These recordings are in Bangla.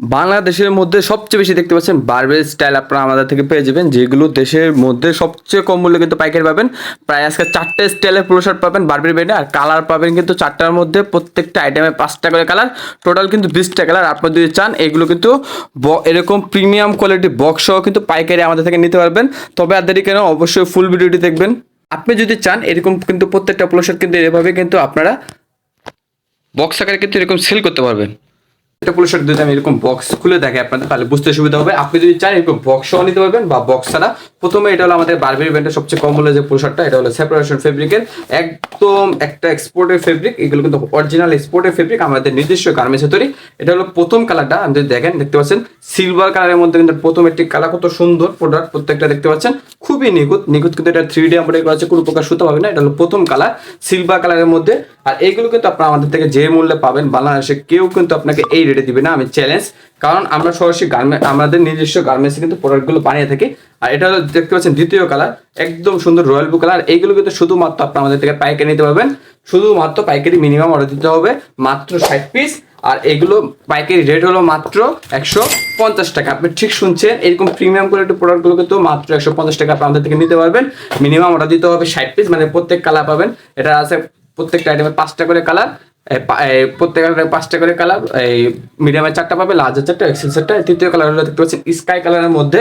বাংলাদেশের মধ্যে সবচেয়ে বেশি দেখতে পাচ্ছেন বারবেল স্টাইল আপনারা আমাদের থেকে পেয়ে যাবেন, যেগুলো দেশের মধ্যে সবচেয়ে কম মূল্যে কিন্তু পাইকারি পাবেন। প্রায় আজকে চারটে স্টাইলের পুরো শার্ট পাবেন বারবেল ব্র্যান্ডে আর কালার পাবেন কিন্তু চারটার মধ্যে প্রত্যেকটা আইটেমে পাঁচটা করে কালার। টোটাল কিন্তু বিশটা কালার আপনারা যদি চান, এগুলো কিন্তু এরকম প্রিমিয়াম কোয়ালিটি বক্স সহ কিন্তু পাইকারি আমাদের থেকে নিতে পারবেন। তবে আর দেরি কেন, অবশ্যই ফুল ভিডিওটি দেখবেন। আপনি যদি চান, এরকম কিন্তু প্রত্যেকটা পুরো শার্ট কিন্তু এভাবে কিন্তু আপনারা বক্স আকারে কিন্তু এরকম সেল করতে পারবেন। এটা শার্ট যদি আমি এরকম বক্স খুলে দেখে আপনাদের, তাহলে বুঝতে সুবিধা হবে। আপনি যদি চান এরকম বক্স সহ নিতে পারবেন বা বক্স ছাড়া। প্রথমে এটা হলো আমাদের বারবেরি ব্যান্ডের সবচেয়ে কম মূল্যের যে পুরো শার্টটা এটা হলো সেপারেশন ফেব্রিকের একদম একটা এক্সপোর্টের ফেব্রিক এগুলো কিন্তু অরিজিনাল এক্সপোর্টের ফেব্রিক আমাদের নিজস্ব গার্মেন্টসে তৈরি। এটা হলো প্রথম কালারটা যদি দেখেন, দেখতে পাচ্ছেন সিলভার কালারের মধ্যে কিন্তু প্রথম একটি কালার কত সুন্দর প্রোডাক্ট প্রত্যেকটা দেখতে পাচ্ছেন। খুবই নিখুঁত নিখুঁত কিন্তু এটা থ্রি ডি এমব্রয়ডারি আছে কোনো প্রকার সুতো পাবে না, এটা হলো প্রথম কালার সিলভার কালারের মধ্যে। আর এইগুলো কিন্তু আপনারা আমাদের থেকে যে মূল্যে পাবেন, বাংলাদেশে কেউ কিন্তু আপনাকে এই রেটে দিবে না, আমি চ্যালেঞ্জ কারণ আমরা সরাসরি গার্মেন্ট আমাদের নিজস্ব গার্মেন্টসে কিন্তু প্রোডাক্টগুলো বানিয়ে থাকি। আর এটা দেখতে পাচ্ছেন দ্বিতীয় কালার একদম সুন্দর রয়্যাল ব্লু কালার এইগুলো কিন্তু শুধুমাত্র আপনারা আমাদের থেকে পাইকারি নিতে পারবেন। শুধুমাত্র পাইকারি মিনিমাম অর্ডার দিতে হবে মাত্র ষাট পিস আর এগুলো পাইকারি রেট হলো মাত্র একশো পঞ্চাশ টাকা। আপনি ঠিক শুনছেন, এরকম প্রিমিয়াম কোয়ালিটি প্রোডাক্টগুলো কিন্তু মাত্র একশো পঞ্চাশ টাকা আপনি আমাদের থেকে নিতে পারবেন। মিনিমাম অর্ডার দিতে হবে ষাট পিস মানে প্রত্যেক কালার পাবেন। এটা আছে প্রত্যেকটা আইটেমে পাঁচটা করে কালার প্রত্যেক পাঁচটা করে কালার, এই মিডিয়ামের চারটা পাবে লার্জের চারটা, এক্সেল চারটা তৃতীয় কালার হলো দেখতে পাচ্ছেন স্কাই কালারের মধ্যে।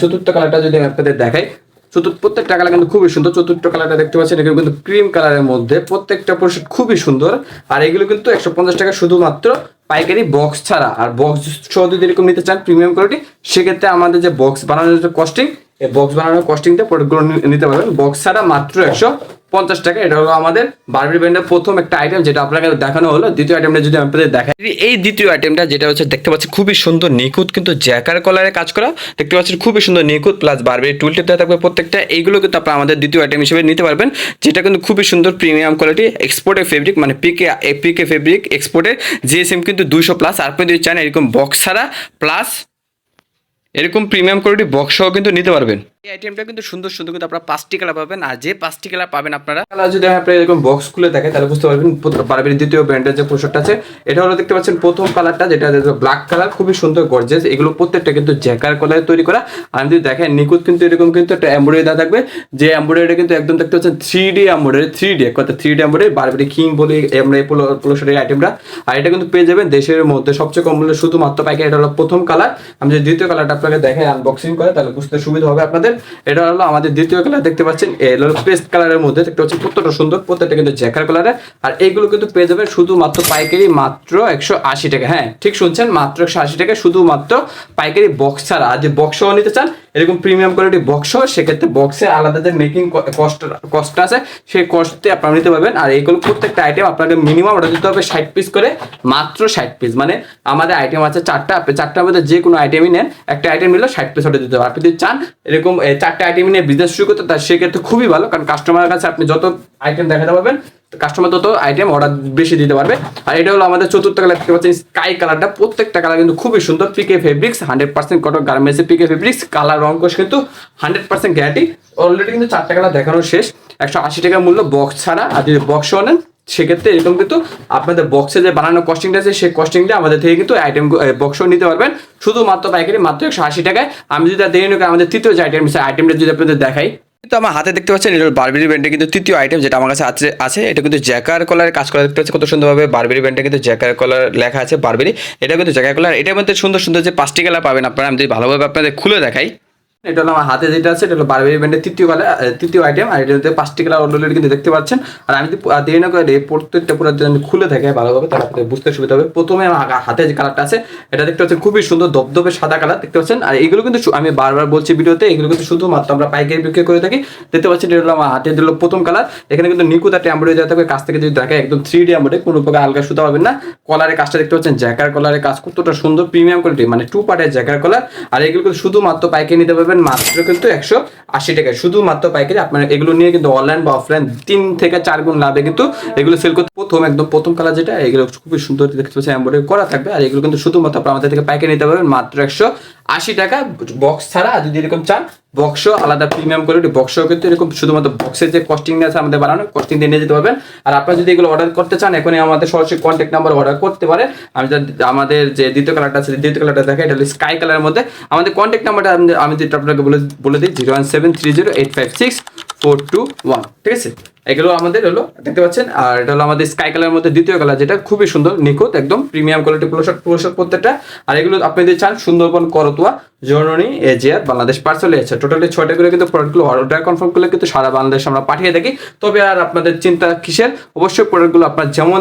চতুর্থ কালারটা যদি আমি আপনাদের দেখাই, চতুর্থ, প্রত্যেকটা কালার কিন্তু খুবই সুন্দর, চতুর্থ কালারটা দেখতে পাচ্ছেন, এগুলো কিন্তু ক্রিম কালারের মধ্যে। প্রত্যেকটা পোশাক খুবই সুন্দর। আর এগুলো কিন্তু একশো পঞ্চাশ টাকা শুধুমাত্র পাইকারি বক্স ছাড়া। আর বক্স সহ যদি এরকম নিতে চান প্রিমিয়াম কোয়ালিটি সেক্ষেত্রে আমাদের যে বক্স বানানোর যে কস্টিং এই বক্স বানানোর কস্টিংটা প্রোডাক্টগুলো নিতে পারবেন। বক্স ছাড়া মাত্র একশো পঞ্চাশ টাকা, এটা হলো আমাদের বারবি ব্র্যান্ডের প্রথম একটা আইটেম যেটা আপনাকে দেখানো হলো। দ্বিতীয় আইটেমটা যদি আপনাদের দেখাই। এই দ্বিতীয় আইটেমটা যেটা হচ্ছে, দেখতে পাচ্ছি খুবই সুন্দর নিখুঁত কিন্তু জ্যাকার কলারে কাজ করা। দেখতে পাচ্ছেন খুবই সুন্দর নিখুঁত প্লাস বারবি টুল টিপ থাকবে প্রত্যেকটা। এইগুলো কিন্তু আপনারা আমাদের দ্বিতীয় আইটেম হিসেবে নিতে পারবেন। যেটা কিন্তু খুবই সুন্দর প্রিমিয়াম কোয়ালিটি এক্সপোর্টের ফেব্রিক মানে পিকে পিকে ফেব্রিক এক্সপোর্টের জিএসএম কিন্তু দুইশো প্লাস আর আপনি যদি চান এরকম বক্স ছাড়া প্লাস এরকম প্রিমিয়াম কোয়ালিটি বক্স সহ কিন্তু নিতে পারবেন। এই আইটেমটা কিন্তু সুন্দর সুন্দর কিন্তু আপনারা পাঁচটি কালার পাবেন। আর যে পাঁচটি কালার পাবেন আপনারা কালার যদি এরকম বক্স খুলে দেখেন, তাহলে বুঝতে পারবেন দ্বিতীয় ব্র্যান্ডের যে পোশাকটা আছে। এটা হলো দেখতে পাচ্ছেন প্রথম কালারটা যেটা ব্ল্যাক কালার খুবই সুন্দর গর্জেস এগুলো প্রত্যেকটা কিন্তু জ্যাকার তৈরি করা। আর যদি দেখেন নিকুত কিন্তু এরকম কিন্তু একটা এমব্রয়ডারি দেওয়া থাকবে। যে এমব্রয়ডারি কিন্তু একদম দেখতে পাচ্ছেন three D embroidery three D কথা three D embroidery Burberry king বলে এই পোলো আইটেমটা আর এটা কিন্তু পেয়ে যাবেন দেশের মধ্যে সবচেয়ে কম মূল্যে শুধুমাত্র পাইকারি। এটা হলো প্রথম কালার আমি যদি দ্বিতীয় কালারটা আপনাকে দেখাই আনবক্সিং করে, তাহলে বুঝতে সুবিধা হবে আপনাদের। এটা হলো আমাদের দ্বিতীয় কালার দেখতে পাচ্ছেন? এই হলো পেস্ট কালারের মধ্যে, দেখতে পাচ্ছেন কতটা সুন্দর, প্রত্যেকটা কিন্তু জ্যাকার কালারের আর এইগুলো কিন্তু পেয়ে যাবেন শুধুমাত্র পাইকারি মাত্র একশো আশি টাকা। হ্যাঁ ঠিক শুনছেন? মাত্র একশো আশি টাকা শুধুমাত্র পাইকারি বক্স ছাড়া। আর যে বক্স নিতে চান, এরকম প্রিমিয়াম কোয়ালিটি বক্স সেক্ষেত্রে বক্সে আলাদা যে মেকিং কস্ট কস্ট আছে, সেই কস্টে আপনারা নিতে পারবেন। আর এইগুলো প্রত্যেকটা আইটেম আপনাকে মিনিমাম অর্ডার দিতে হবে ষাট পিস করে, মাত্র ষাট পিস মানে আমাদের আইটেম আছে চারটা, আপনি চারটার মধ্যে যে কোনো আইটেমই নেন, একটা আইটেম নিলে ষাট পিস অর্ডার দিতে হবে। আপনি যদি চান, এরকম চারটা আইটেম নিয়ে বিজনেস শুরু করতে তার সেক্ষেত্রে খুবই ভালো। কারণ কাস্টমারের কাছে আপনি যত আইটেম দেখাতে পারবেন কাস্টমার তত আইটেম অর্ডার বেশি দিতে পারবে। আর এটা হলো আমাদের চতুর্থ কালার দেখতে পাচ্ছেন স্কাই কালারটা প্রত্যেকটা কালার কিন্তু খুবই সুন্দর pique fabrics hundred percent cotton গার্মেন্টসের পিকে ফেব্রিক্স কালার রং কোষ কিন্তু হান্ড্রেড পার্সেন্ট গ্যারান্টি অলরেডি কিন্তু চারটা কালার দেখানো শেষ। একশো আশি টাকা মূল্য বক্স ছাড়া, আর যদি বক্স নেন সেক্ষেত্রে এরকম কিন্তু আপনাদের বক্সে যে বানানো কস্টিংটা আছে সেই কস্টিংটা আমাদের থেকে কিন্তু আইটেম বক্সও নিতে পারবেন। শুধুমাত্র পাইকারি মাত্র একশো আশি টাকায়। আমি যদি দেরি না করি, আমাদের তৃতীয় যে আইটেম আইটেমটা যদি আপনাদের দেখাই। কিন্তু আমার হাতে দেখতে পাচ্ছেন এটা বারবেরি ব্যান্ডের কিন্তু তৃতীয় আইটেম যেটা আমার কাছে আছে আছে। এটা কিন্তু জ্যাকার কলার কাজ করা দেখতে পাচ্ছি কত সুন্দরভাবে বারবেরি ব্যান্ডে কিন্তু জ্যাকার কলার লেখা আছে বারবেরি এটা কিন্তু জ্যাকার কলার এটার মধ্যে সুন্দর সুন্দর যে পাঁচটি কালার পাবেন আপনারা আমি যদি ভালোভাবে আপনাদের খুলে দেখাই। এটা হলো আমার হাতে যেটা আছে, এটা হলো বারবেরি ব্যান্ডের তৃতীয় কালার তৃতীয় আইটেম আর এটাতে পাঁচটি কালার অলরেডি কিন্তু দেখতে পাচ্ছেন। আর আমি দেরি না করে প্রত্যেকটা পুরো যদি খুলে থাকে ভালোভাবে, তাহলে আপনাদের বুঝতে সুবিধা হবে। প্রথমে আমার হাতে যে কালারটা আছে, এটা দেখতে পাচ্ছেন খুবই সুন্দর দবদবে সাদা কালার দেখতে পাচ্ছেন? আর এগুলো কিন্তু আমি বারবার বলছি ভিডিওতে এগুলো কিন্তু শুধুমাত্র আমরা পাইকারি বিক্রি করে থাকি। দেখতে পাচ্ছেন এটা হলো আমার হাতে দিল প্রথম কালার এখানে কিন্তু নিকুতা এমব্রয়ডারি দেওয়া থাকবে। কাছ থেকে যদি দেখে, একদম থ্রি ডি এমব্রয়ডারি কোনো প্রকার আলগা সুতা পাবেন না। কলারের কাজটা দেখতে পাচ্ছেন জ্যাকার কলারের কাজ কতটা সুন্দর প্রিমিয়াম কোয়ালিটি মানে টু পার্টের জ্যাকার কলার আর এগুলো কিন্তু শুধুমাত্র পাইকারি নিতে পারবেন মাত্র কিন্তু একশো আশি টাকায়। শুধুমাত্র পাইকারি আপনার এগুলো নিয়ে কিন্তু অনলাইন বা অফলাইন তিন থেকে চার গুণ লাভে কিন্তু এগুলো সেল করতে প্রথম একদম প্রথম কালার যেটা, এগুলো খুবই সুন্দর দেখতে পাচ্ছি এমব্রয়ডারি করা থাকবে। আর এগুলো কিন্তু শুধুমাত্র আপনার আমাদের থেকে পাইকারি নিতে পারবেন মাত্র একশো আশি টাকা বক্স ছাড়া যদি এরকম চান বক্সও আলাদা প্রিমিয়াম কোয়ালিটি বক্সও কিন্তু এরকম শুধুমাত্র বক্সের যে কস্টিং আছে আমাদের বানানো কস্টিং দিয়ে নিয়ে যেতে পারবেন। আর আপনারা যদি এগুলো অর্ডার করতে চান, এখনই আমাদের সরাসরি কন্ট্যাক্ট নাম্বার অর্ডার করতে পারে। আমি আমাদের যে দ্বিতীয় কালারটা আছে, দ্বিতীয় কালারটা দেখে, এটা হলো স্কাই কালারের মধ্যে। আমাদের কন্ট্যাক্ট নাম্বারটা আমি যেটা আপনাকে বলে বলে দিই zero one seven three zero eight five six four two one ঠিক আছে? এগুলো আমাদের হলো, দেখতে পাচ্ছেন? আর এটা হলো আমাদের স্কাই কালারের মধ্যে দ্বিতীয় কালার যেটা খুবই সুন্দর, নিখুঁত, একদম প্রিমিয়াম কোয়ালিটি পোশাক পোশাক প্রত্যেকটা। আর এগুলো আপনি যদি চান, সুন্দরবন, করতোয়া জননী এজিয়ার বাংলাদেশ পার্সেলে আছে। টোটালি ছয়টা করে কিন্তু প্রোডাক্টগুলো অর্ডার কনফার্ম করলে কিন্তু সারা বাংলাদেশ আমরা পাঠিয়ে থাকি। তবে আর আপনাদের চিন্তা কিসের? অবশ্যই প্রোডাক্টগুলো আপনার যেমন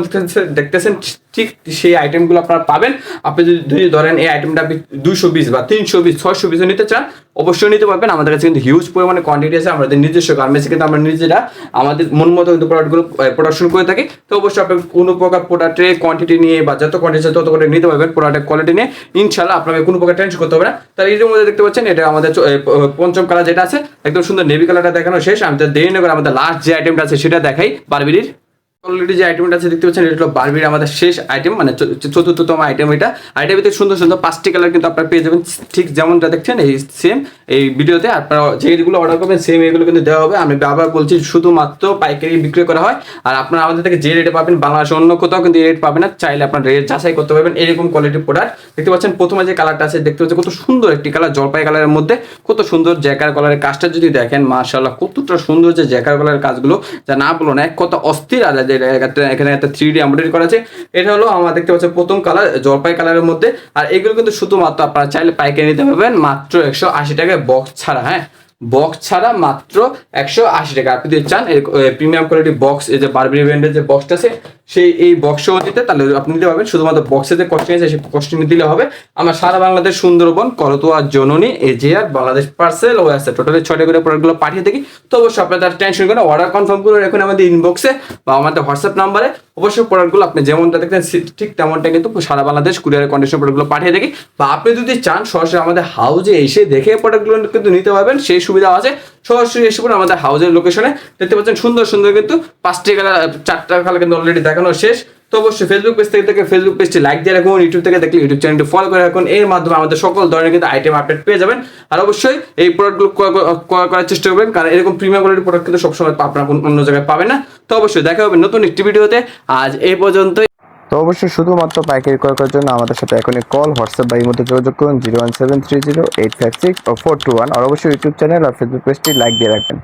দেখতেছেন ঠিক সেই আইটেমগুলো আপনারা পাবেন। আপনি যদি ধরেন, এই আইটেমটা দুইশো বিশ বা তিনশো বিশ, ছয়শো বিশও নিতে চান, অবশ্যই নিতে পারবেন। আমাদের কাছে কিন্তু হিউজ পরিমাণে কোয়ান্টিটি আছে। আমাদের নিজস্ব গার্মেন্টসে কিন্তু আমরা নিজেরা আমাদের মন মতো কিন্তু প্রোডাক্টগুলো প্রোডাকশন করে থাকে। তো অবশ্যই আপনি কোনো প্রকার প্রোডাক্টের কোয়ান্টিটি নিয়ে বা যত কোয়ান্টিটি তত করে নিতে পারবেন প্রোডাক্টের কোয়ালিটি নিয়ে। ইনশাল্লাহ আপনাকে কোনো প্রকার টেনশন করতে হবে না। তার এর মধ্যে দেখতে পাচ্ছেন, এটা আমাদের পঞ্চম কালার যেটা আছে, একদম সুন্দর নেভি কালারটা দেখানো শেষ। আমি তো দেরি না করে আমাদের লাস্ট যে আইটেমটা আছে সেটা দেখাই বারবিরির অলরেডি যে আইটেমটা আছে, দেখতে পাচ্ছেন, এটা হলো বারবির আমাদের শেষ আইটেম মানে চতুর্থতম আইটেম এটা। এটার ভিতরে সুন্দর সুন্দর পাঁচটি কালার কিন্তু আপনারা পেয়ে যাবেন। ঠিক যেমনটা দেখছেন, এই সেম এই ভিডিওতে আপনারা যেগুলো অর্ডার করবেন সেম এগুলো কিন্তু দেওয়া হবে। আমি আবার বলছি, শুধুমাত্র পাইকারি বিক্রি করা হয়। আর আপনারা আমাদের থেকে যে রেটে পাবেন বাংলাদেশে অন্য কোথাও কিন্তু রেট পাবেন না। চাইলে আপনার রেট যাচাই করতে পারবেন, এরকম কোয়ালিটির প্রোডাক্ট দেখতে পাচ্ছেন, প্রথমে যে কালারটা আছে, দেখতে পাচ্ছেন, কত সুন্দর একটি কালার জলপাই কালারের মধ্যে। কত সুন্দর জ্যাকার কালারের কাজটা যদি দেখেন, মাশাআল্লাহ, কতটা সুন্দর যে জ্যাকার কালারের কাজগুলো। যা না বলো না, এক কত অস্থির আর এখানে একটা থ্রি ডি এমব্রয়ডারি করা আছে। এটা হলো আমরা দেখতে পাচ্ছি প্রথম কালার জলপাই কালারের মধ্যে। আর এগুলো কিন্তু শুধুমাত্র আপনারা চাইলে পাইকারি নিতে পারবেন, মাত্র একশো আশি টাকায় বক্স ছাড়া হ্যাঁ? বক্স ছাড়া মাত্র একশো আশি টাকা। আপনি যদি চান প্রিমিয়াম কোয়ালিটি বক্স এই যে বারবিরি ব্র্যান্ডের যে বক্সটা আছে, সেই, এই বক্সও দিতে তাহলে আপনি নিতে পারবেন। শুধুমাত্র বক্সে যে কস্টিং আছে, সেই কস্টিং দিলে হবে। আমার সারা বাংলাদেশ সুন্দরবন, করতোয়া, জননী, এজিআর, বাংলাদেশ পার্সেল ও আছে টোটালি ছয়টা করে প্রোডাক্টগুলো পাঠিয়ে থাকি তো অবশ্যই আপনার টেনশন করে অর্ডার কনফার্ম করে রাখুন আমাদের ইনবক্সে বা আমাদের হোয়াটসঅ্যাপ নাম্বারে অবশ্যই প্রোডাক্টগুলো আপনি যেমনটা দেখতেন ঠিক তেমনটা কিন্তু সারা বাংলাদেশ কুরিয়ার কন্ডিশন প্রোডাক্টগুলো পাঠিয়ে দেখি। বা আপনি যদি চান, সরাসরি আমাদের হাউজে এসে দেখে প্রোডাক্টগুলো কিন্তু নিতে পারবেন, সেই সুবিধা আছে। সরাসরি এসে পড়ে আমাদের হাউজের লোকেশনে দেখতে পাচ্ছেন সুন্দর সুন্দর কিন্তু পাঁচটি কালার চারটা কালার কিন্তু অলরেডি দেখানো শেষ। তো অবশ্যই ফেসবুক পেজ থেকে থেকে ফেসবুক পেজটি লাইক দিয়ে রাখুন ইউটিউব থেকে দেখলে ইউটিউব চ্যানেলটি ফলো করে রাখুন। এর মাধ্যমে আমাদের সকল ধরনের কিন্তু আইটেম আপডেট পেয়ে যাবেন। আর অবশ্যই এই প্রোডাক্টগুলো ক্রয় করার চেষ্টা করবেন, কারণ এরকম প্রিমিয়াম কোয়ালিটির প্রোডাক্ট কিন্তু সবসময় আপনারা অন্য জায়গায় পাবেন না। তো অবশ্যই দেখা হবে নতুন একটি ভিডিওতে আজ এই পর্যন্তই। তো অবশ্যই শুধুমাত্র পাইকারি ক্রয় করার জন্য আমাদের সাথে এখনই কল হোয়াটসঅ্যাপ বা মধ্যে যোগাযোগ করুন, zero one seven three zero eight five six four two one. আর অবশ্যই ইউটিউব চ্যানেল আর ফেসবুক পেজটি লাইক দিয়ে রাখবেন।